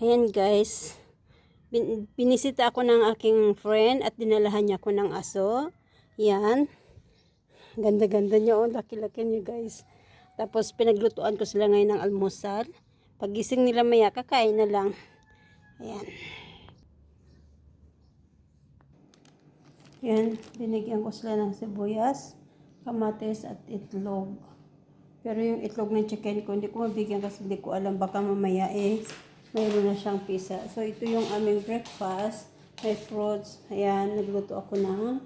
Ayan guys. Bin, binisita ako ng aking friend at dinalahan niya ako ng aso. Yan. Ganda-ganda niya oh. Laki-laki niya guys. Tapos pinaglutuan ko sila ngayon ng almusal. Pagising nila maya, kakain na lang. Ayan. Yan. Binigyan ko sila ng sibuyas, kamatis at itlog. Pero yung itlog ng chicken ko, hindi ko mabigyan kasi hindi ko alam. Baka mamaya eh, mayroon na siyang pisa. So, ito yung aming breakfast. May fruits. Ayan, nagluto ako ng